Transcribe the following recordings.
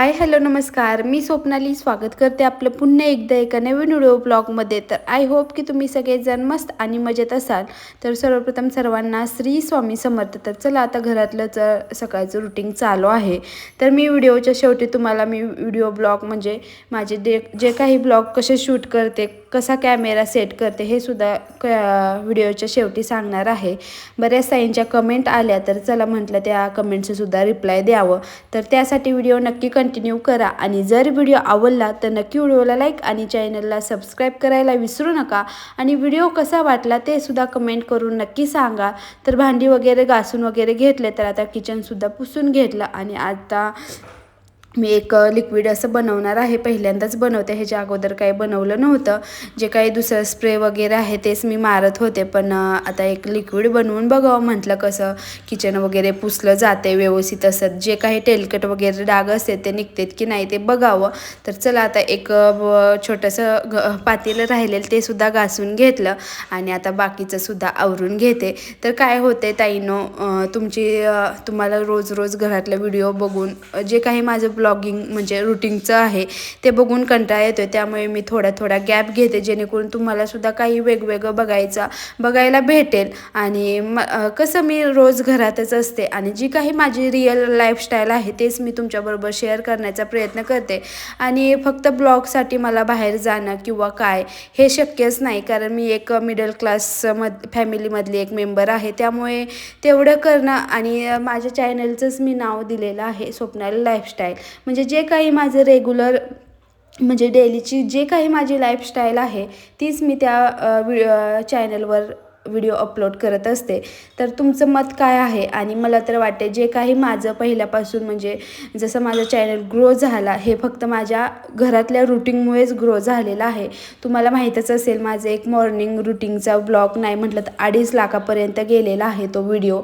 Hi hello नमस्कार. मी स्वप्नाली स्वागत करते आपलं पुन्हा एकदा एका नवीन व्हिडिओ ब्लॉगमध्ये. तर आय होप की तुम्ही सगळेजण मस्त आणि मजेत असाल. तर सर्वप्रथम सर्वांना श्री स्वामी समर्थ. तर चला आता घरातलं च सकाळचं रुटीन चालू आहे. तर मी व्हिडिओच्या शेवटी तुम्हाला मी व्हिडिओ ब्लॉग म्हणजे माझे जे जे काही ब्लॉग कसे शूट करते कसा कॅमेरा सेट करते हे सुद्धा क व्हिडिओच्या शेवटी सांगणार आहे. बऱ्याच ताईंच्या कमेंट आल्या तर चला म्हटलं त्या कमेंटचं सुद्धा रिप्लाय द्यावं. तर त्यासाठी व्हिडिओ नक्की कंटिन्यू करा आणि जर व्हिडिओ आवडला तर नक्की व्हिडिओला लाईक आणि चॅनलला सबस्क्राईब करायला विसरू नका. आणि व्हिडिओ कसा वाटला ते सुद्धा कमेंट करून नक्की सांगा. तर भांडी वगैरे घासून वगैरे घेतले तर आता किचनसुद्धा पुसून घेतलं आणि आता मी एक लिक्विड असं बनवणार आहे. पहिल्यांदाच बनवते. ह्याच्या अगोदर काही बनवलं नव्हतं. जे काही दुसरं स्प्रे वगैरे आहे तेच मी मारत होते. पण आता एक लिक्विड बनवून बघावं म्हटलं कसं किचन वगैरे पुसलं जाते व्यवस्थित असत जे काही तेलकट वगैरे डाग असते ते निघतात की नाही ते बघावं. तर चला आता एक छोटंसं ग पातेलं राहिलेलं ते सुद्धा घासून घेतलं. आणि आता बाकीचं सुद्धा आवरून घेते. तर काय होते ताईनो तुमची तुम्हाला रोज रोज घरातला व्हिडिओ बघून जे काही माझं ब्लॉगिंग म्हणजे रुटीनचं आहे ते बघून कंटाळा येतो त्यामुळे मी थोडा थोडा गॅप घेते जेणेकरून तुम्हालासुद्धा काही वेगवेगळं बघायचा बघायला भेटेल. आणि म कसं मी रोज घरातच असते आणि जी काही माझी रिअल लाईफस्टाईल आहे तेच मी तुमच्याबरोबर शेअर करण्याचा प्रयत्न करते. आणि फक्त ब्लॉगसाठी मला बाहेर जाणं किंवा काय हे शक्यच नाही. कारण मी एक मिडल क्लास मध फॅमिलीमधली एक मेंबर आहे. त्यामुळे तेवढं करणं आणि माझ्या चॅनलचंच मी नाव दिलेलं आहे स्वप्नाली लाईफस्टाईल म्हणजे जे काही माझं रेग्युलर म्हणजे डेलीची जे काही माझी लाईफस्टाईल आहे तीच मी त्या वि चॅनलवर व्हिडिओ अपलोड करत असते. तर तुमचं मत काय आहे? आणि मला तर वाटते जे काही माझं पहिल्यापासून म्हणजे जसं माझं चॅनल ग्रो झाला हे फक्त माझ्या घरातल्या रुटीनमुळेच ग्रो झालेलं आहे. तुम्हाला माहीतच असेल माझं एक मॉर्निंग रुटीनचा ब्लॉग नाही म्हटलं तर अडीच लाखापर्यंत गेलेला आहे तो व्हिडिओ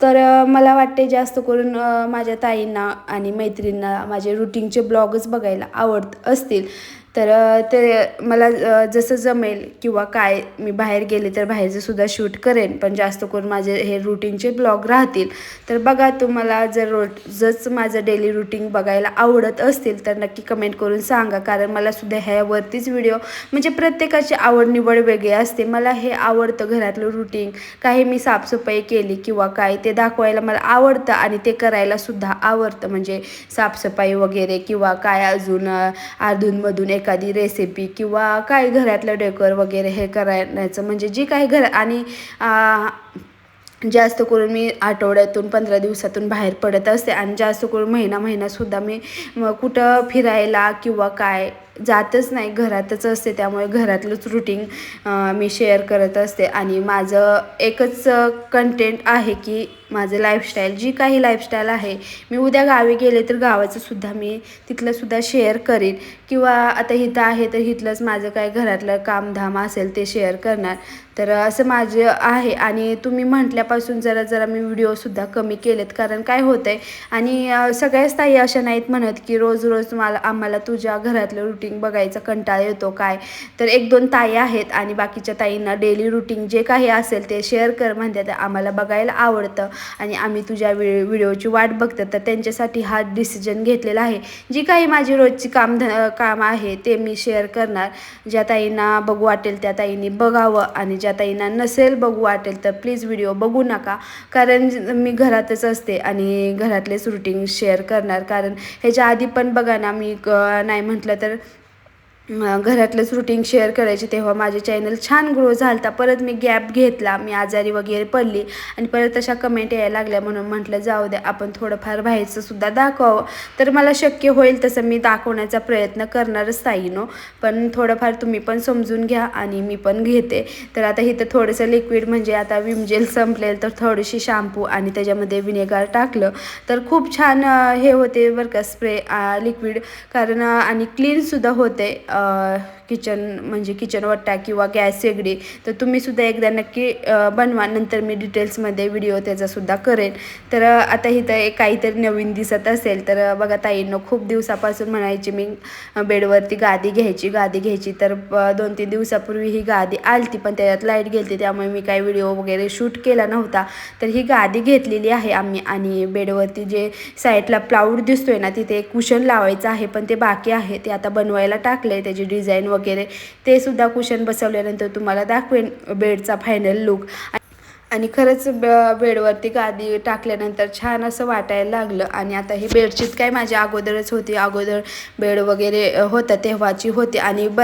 तर मला वाटते जास्त करून माझ्या ताईंना आणि मैत्रिणींना माझे रुटीनचे ब्लॉगच बघायला आवडत असतील. तर ते मला जसं जमेल किंवा काय मी बाहेर गेले तर बाहेरचं सुद्धा शूट करेन. पण जास्त करून माझे हे रुटीनचे ब्लॉग राहतील. तर बघा तुम्हाला जर रोज जच माझं डेली रुटीन बघायला आवडत असतील तर नक्की कमेंट करून सांगा. कारण मला सुद्धा ह्यावरतीच व्हिडिओ म्हणजे प्रत्येकाची आवड निवड वेगळी असते. मला हे आवडतं घरातलं रुटीन काही मी साफसफाई केली किंवा काय ते दाखवायला मला आवडतं आणि ते करायला सुद्धा आवडतं. म्हणजे साफसफाई वगैरे किंवा काय अजून अधूनमधून एक एखादी रेसिपी किंवा काय घरातलं डेकोर वगैरे हे करायचं म्हणजे जी काही घर आणि जास्त करून मी आठवड्यातून पंधरा दिवसातून बाहेर पडत असते. आणि जास्त करून महिना महिनासुद्धा मी कुठं फिरायला किंवा काय जातच नाही घरातच असते त्यामुळे घरातलंच रुटीन मी शेअर करत असते. आणि माझं एकच कंटेंट आहे की माझं लाईफस्टाईल जी काही लाईफस्टाईल आहे मी उद्या गावी गेले तर गावाचंसुद्धा मी तिथलंसुद्धा शेअर करेन. किंवा आता इथं आहे तर इथलंच माझं काय घरातलं कामधाम असेल ते शेअर करणार. तर असं माझं आहे. आणि तुम्ही म्हटल्यापासून जरा जरा मी व्हिडिओसुद्धा कमी केलेत. कारण काय होतं आहे आणि सगळ्याच ताई अशा नाहीत म्हणत की रोज रोज मला आम्हाला तुझ्या घरातलं रुटीन बघायचा कंटाळा येतो काय? तर एक दोन ताई आहेत आणि बाकीच्या ताईंना डेली रुटीन जे काही असेल ते शेअर कर म्हणतात आम्हाला बघायला आवडतं आणि आम्ही तुझ्या व्हि व्हिडिओची वाट बघतो. तर त्यांच्यासाठी हा डिसिजन घेतलेला आहे. जी काही माझी रोजची काम काम आहे ते मी शेअर करणार. ज्या ताईंना बघू वाटेल त्या ताईंनी बघावं आणि ज्या ताईंना नसेल बघू वाटेल तर प्लीज व्हिडिओ बघू नका. कारण मी घरातच असते आणि घरातलेच रुटीन शेअर करणार. कारण ह्याच्या आधी पण बघा ना मी नाही म्हटलं तर घरातलंच रुटीन शेअर करायचे तेव्हा माझे चॅनल छान ग्रो झालता. परत मी गॅप घेतला मी आजारी वगैरे पडली आणि परत तशा कमेंट यायला लागल्या म्हणून म्हटलं जाऊ द्या आपण थोडंफार बाहेरचं सुद्धा दाखवावं. तर मला शक्य होईल तसं मी दाखवण्याचा प्रयत्न करणारच ताईनो पण थोडंफार तुम्ही पण समजून घ्या आणि मी पण घेते. तर आता इथं थोडंसं लिक्विड म्हणजे आता विम जेल संपलेल तर थोडीशी शॅम्पू आणि त्याच्यामध्ये विनेगार टाकलं. तर खूप छान हे होते बरं का स्प्रे लिक्विड कारण आणि क्लीनसुद्धा होते. uh, किचन म्हणजे किचन वट्टा किंवा गॅस शेगडी तर तुम्हीसुद्धा एकदा नक्की बनवा. नंतर मी डिटेल्समध्ये व्हिडिओ त्याचासुद्धा करेन. तर आता इथं एक काहीतरी नवीन दिसत असेल तर बघा ताईंनो खूप दिवसापासून म्हणायची मी बेडवरती गादी घ्यायची गादी घ्यायची. तर दोन तीन दिवसापूर्वी ही गादी आलती पण त्याच्यात लाइट गेलती त्यामुळे मी काही व्हिडिओ वगैरे शूट केला नव्हता. तर ही गादी घेतलेली आहे आम्ही आणि बेडवरती जे साईडला प्लाऊड दिसतोय ना तिथे एक कुशन लावायचं आहे पण ते बाकी आहे. ते आता बनवायला टाकलंय त्याची डिझाईन वगैरे ते सुद्धा कुशन बसवल्यानंतर तुम्हाला दाखवेन बेडचा फायनल लुक आणि खरंच ब बेडवरती गादी टाकल्यानंतर छान असं वाटायला लागलं. आणि आता ही बेडशीट काय माझ्या अगोदरच होती. अगोदर बेड वगैरे होतं तेव्हाची होती. आणि ब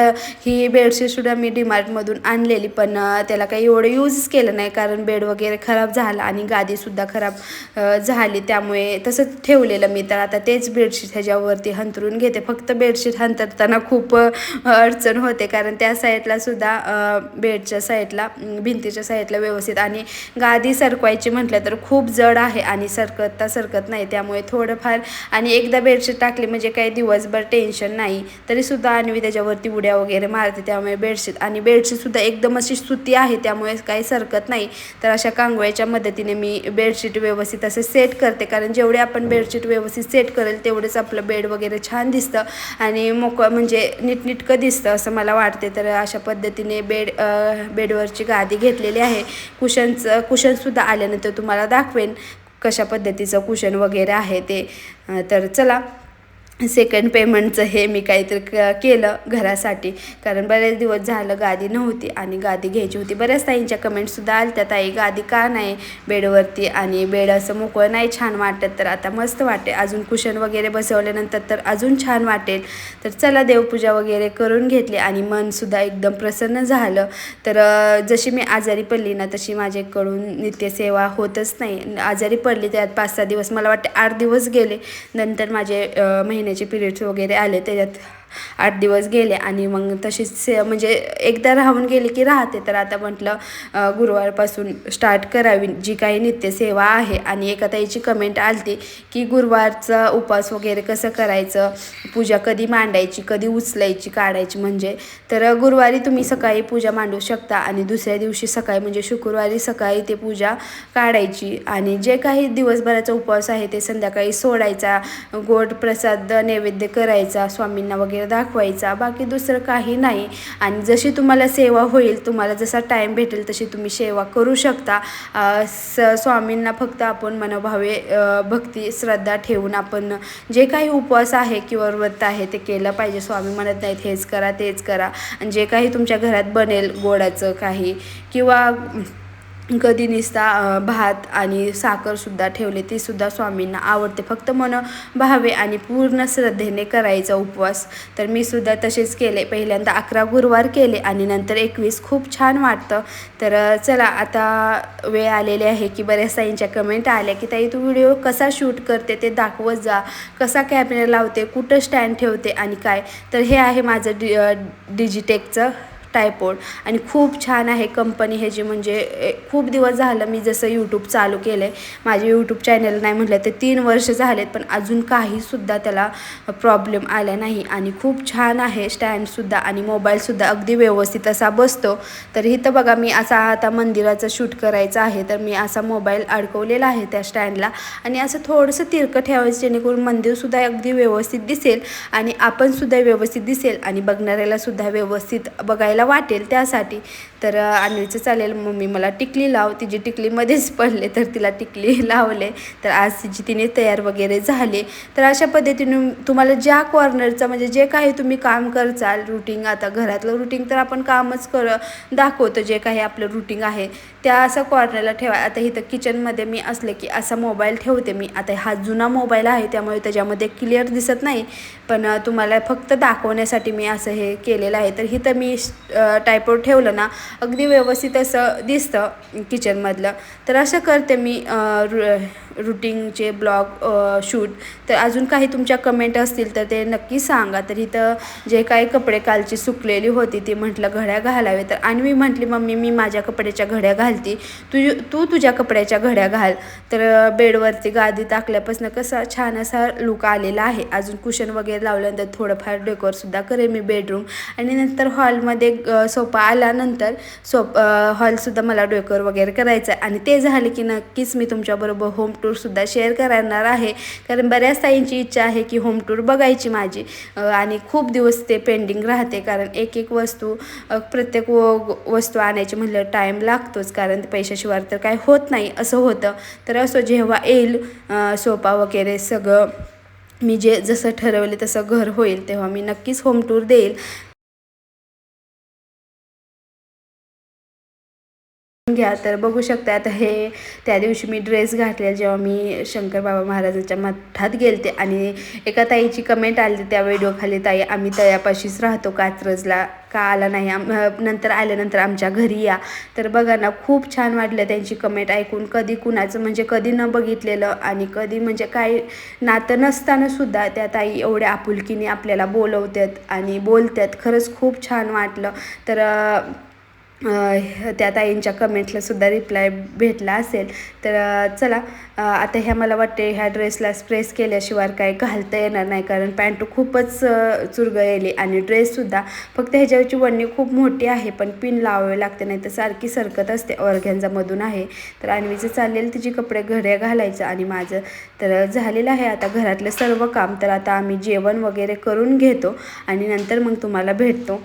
ही बेडशीटसुद्धा मी डिमार्टमधून आणलेली. पण त्याला काही एवढं यूजच केलं नाही. कारण बेड वगैरे खराब झाला आणि गादीसुद्धा खराब झाली. त्यामुळे तसंच ठेवलेलं मी. तर आता तेच बेडशीट ह्याच्यावरती हंतरून घेते. फक्त बेडशीट हंतरताना खूप अडचण होते. कारण त्या साईडलासुद्धा बेडच्या साईडला भिंतीच्या साईडला व्यवस्थित आणि गादी सरकवायची म्हटलं तर खूप जड आहे आणि सरकतता सरकत नाही त्यामुळे थोडंफार आणि एकदा बेडशीट टाकली म्हणजे काही दिवसभर टेन्शन नाही तरीसुद्धा अन्वी त्याच्यावरती उड्या वगैरे मारते त्यामुळे बेडशीट आणि बेडशीटसुद्धा एकदम अशी सुती आहे त्यामुळे काही सरकत नाही. तर अशा कांगव्याच्या मदतीने मी बेडशीट व्यवस्थित असं सेट करते कारण जेवढे आपण बेडशीट व्यवस्थित सेट करेल तेवढेच आपलं बेड वगैरे छान दिसतं आणि मोकळं म्हणजे नीटनीटकं दिसतं असं मला वाटते. तर अशा पद्धतीने बेड बेडवरची गादी घेतलेली आहे. कुशनचं कुशनसुद्धा आल्यानंतर तुम्हाला दाखवेन कशा पद्धतीचं कुशन वगैरे आहे ते. तर चला. सेकंड पेमेंटचं हे मी काहीतरी क केलं घरासाठी. कारण बरेच दिवस झालं गादी नव्हती आणि गादी घ्यायची होती. बऱ्याच ताईंच्या कमेंटसुद्धा आल्या ताई गादी का नाही बेडवरती? आणि बेड असं मोकळं नाही छान वाटत तर आता मस्त वाटेल. अजून कुशन वगैरे बसवल्यानंतर तर अजून छान वाटेल. तर चला देवपूजा वगैरे करून घेतली आणि मनसुद्धा एकदम प्रसन्न झालं. तर जशी मी आजारी पडली ना तशी माझ्याकडून नित्यसेवा होतच नाही. आजारी पडली त्यात पाच सहा दिवस. मला वाटते आठ दिवस गेले. नंतर माझे महिने महिन्याचे पिरियड्स वगैरे आले त्याच्यात आठ दिवस गेले आणि मग तशीच से म्हणजे एकदा राहून गेले की राहते. तर आता म्हटलं गुरुवारपासून स्टार्ट करावी जी काही नित्यसेवा आहे. आणि एका ताईची कमेंट आलती की गुरुवारचा उपवास वगैरे कसं करायचं? पूजा कधी मांडायची कधी उचलायची काढायची म्हणजे? तर गुरुवारी तुम्ही सकाळी पूजा मांडू शकता आणि दुसऱ्या दिवशी सकाळी म्हणजे शुक्रवारी सकाळी ते पूजा काढायची. आणि जे काही दिवसभराचा उपवास आहे ते संध्याकाळी सोडायचा गोड प्रसाद नैवेद्य करायचा स्वामींना वगैरे दाखवायचा बाकी दुसरं काही नाही. आणि जशी तुम्हाला सेवा होईल तुम्हाला जसा टाईम भेटेल तशी तुम्ही सेवा करू शकता. स स्वामींना फक्त आपण मनोभावे भक्ती श्रद्धा ठेवून आपण जे काही उपवास आहे किंवा व्रत आहे ते केलं पाहिजे. स्वामी म्हणत नाहीत हेच करा तेच करा. आणि जे काही तुमच्या घरात बनेल गोडाचं काही किंवा कधी निसता भात आणि साखरसुद्धा ठेवले ती सुद्धा स्वामींना आवडते. फक्त मन भावे आणि पूर्ण श्रद्धेने करायचा उपवास. तर मी सुद्धा तसेच केले. पहिल्यांदा अकरा गुरुवार केले आणि नंतर एकवीस खूप छान वाटतं. तर चला आता वेळ आलेली आहे की बऱ्याच ताईंच्या कमेंट आल्या की ताई तू व्हिडिओ कसा शूट करते ते दाखवत जा. कसा कॅमेरा लावते कुठं स्टँड ठेवते आणि काय? तर हे आहे माझं डि डिजिटेकचं टायपोड आणि खूप छान आहे कंपनी ह्याची म्हणजे खूप दिवस झालं मी जसं यूट्यूब चालू केलं आहे माझे यूट्यूब चॅनल नाही म्हटलं ते तीन वर्ष झालेत पण अजून काहीसुद्धा त्याला प्रॉब्लेम आला नाही. आणि खूप छान आहे स्टँडसुद्धा आणि मोबाईलसुद्धा अगदी व्यवस्थित असा बसतो. तर इथं बघा मी असा आता मंदिराचं शूट करायचं आहे तर मी असा मोबाईल अडकवलेला आहे त्या स्टँडला आणि असं थोडंसं तिरकं ठेवायचं जेणेकरून मंदिरसुद्धा अगदी व्यवस्थित दिसेल आणि आपणसुद्धा व्यवस्थित दिसेल आणि बघणाऱ्यालासुद्धा व्यवस्थित बघायला वाटेल त्यासाठी. तर अ, अन्वीचं चालेल. मम्मी मला टिकली लाव. तिची टिकलीमध्येच पडले तर तिला टिकली लावले. तर आज तिची तिने तयार वगैरे झाले. तर अशा पद्धतीने तुम्हाला ज्या कॉर्नरचं म्हणजे जे काही तुम्ही काम करचाल रुटीन आता घरातलं रुटीन तर आपण कामच कर दाखवतो जे काही आपलं रुटीन आहे. त्या असं कॉर्नरला ठेवा. आता इथं किचनमध्ये मी असले की असा मोबाईल ठेवते मी. आता हा जुना मोबाईल आहे त्यामुळे त्याच्यामध्ये क्लिअर दिसत नाही. पण तुम्हाला फक्त दाखवण्यासाठी मी असं हे केलेलं आहे. तर इथं मी टायपवर ठेवलं ना अगदी व्यवस्थित असं दिसतं किचनमधलं. तर असं करते मी रु- रुटीनचे ब्लॉग शूट. तर अजून काही तुमच्या कमेंट असतील तर ते नक्की सांगा. तर इथं जे काही कपडे कालची सुकलेली होती ती म्हटलं घड्या घालावे. तर आणि मी म्हटली मम्मी मी माझ्या कपड्याच्या घड्या घालती. तू तू तुझ्या कपड्याच्या घड्या घाल. तर बेडवरती गादी टाकल्यापासून कसा छान असा लुक आलेला आहे. अजून कुशन वगैरे लावल्यानंतर थोडंफार डेकोरसुद्धा करेन मी बेडरूम. आणि नंतर हॉलमध्ये सोपा सोफा आल्यानंतर सोप हॉलसुद्धा मला डेकोर वगैरे करायचं आहे आणि ते झाले की नक्कीच मी तुमच्याबरोबर होम टूरसुद्धा शेअर करणार आहे. कारण बऱ्याच ताईंची इच्छा आहे की होम टूर बघायची माझी. आणि खूप दिवस ते पेंडिंग राहते. कारण एक एक वस्तू प्रत्येक व वस्तू आणायची म्हणलं टाईम लागतोच. कारण ते पैशाशिवाय तर काय होत नाही असं होतं. तर असं जेव्हा येईल सोपा वगैरे सगळं मी जे जसं ठरवले तसं घर होईल तेव्हा मी नक्कीच होम टूर देईल. घ्या. तर बघू शकता आता हे त्या दिवशी मी ड्रेस घातलेला जेव्हा मी शंकर बाबा महाराजांच्या मठात गेलते आणि एका ताईची कमेंट आली त्या व्हिडिओखाली ताई आम्ही तळ्यापाशीच राहतो कात्रजला. का आला नाही? आम नंतर आल्यानंतर आमच्या घरी या. तर बघा ना खूप छान वाटलं त्यांची कमेंट ऐकून. कधी कुणाचं म्हणजे कधी न बघितलेलं आणि कधी म्हणजे काही नातं नसतानासुद्धा त्या ताई एवढ्या आपुलकीने आपल्याला बोलवतात आणि बोलतात खरंच खूप छान वाटलं. तर त्या ताईंच्या कमेंटला सुद्धा रिप्लाय भेटला असेल. तर चला आता ह्या मला वाटते ह्या ड्रेसला स्प्रेस केल्याशिवाय काय घालता येणार नाही. कारण पॅन्ट खूपच अ, आणि ड्रेससुद्धा फक्त ह्याच्यावरची वडणी खूप मोठी आहे पण पिन लावावे लागते नाही तर सारखी सरकत असते. ऑर्गॅन्झामधून आहे. तर अन्वीचं चाललेलं तिचे कपडे घड्या घालायचं आणि माझं तर झालेलं आहे आता घरातलं सर्व काम. तर आता आम्ही जेवण वगैरे करून घेतो आणि नंतर मग तुम्हाला भेटतो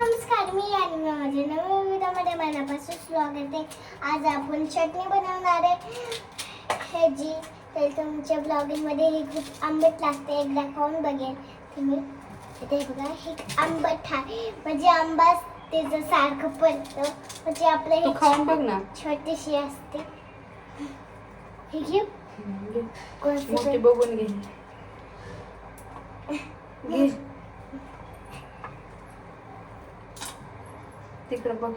नमस्कार मी आणि माझ्या नवीन व्हिडिओमध्ये मनापासून स्वागत आहे आज आपण चटणी बनवणार आहे. ह्याची तर तुमच्या ब्लॉगिंगमध्ये ही खूप आंबट लागते. एकदा खाऊन बघेल तुम्ही. इथे बघा हे आंबट आहे म्हणजे आंबा त्याचं सारखं पडतं. म्हणजे आपलं हे खाऊन बघ ना. छोटीशी असते. हे घेऊ मोठी? बघून घे. तिकडं बघ.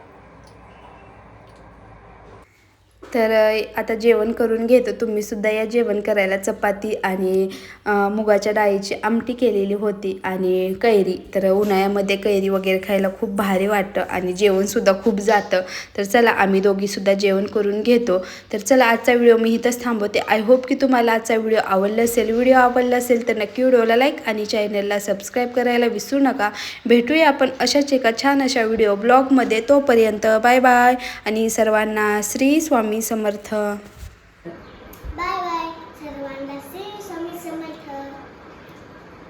तर आता जेवण करून घेतो. तुम्ही सुद्धा या जेवण करायला चपाती आणि मुगाच्या डाळीची आमटी केलेली होती आणि कैरी. तर उन्हाळ्यामध्ये कैरी वगैरे खायला खूप भारी वाटतं आणि जेवणसुद्धा खूप जातं. तर चला आम्ही दोघीसुद्धा जेवण करून घेतो. तर चला आजचा व्हिडिओ मी इथंच थांबवते. आय होप की तुम्हाला आजचा व्हिडिओ आवडला असेल. व्हिडिओ आवडला असेल तर नक्की व्हिडिओला लाईक आणि चॅनलला सबस्क्राईब करायला विसरू नका. भेटूया आपण अशाच एका छान अशा व्हिडिओ ब्लॉगमध्ये तोपर्यंत बाय बाय आणि सर्वांना श्री स्वामी समर्थ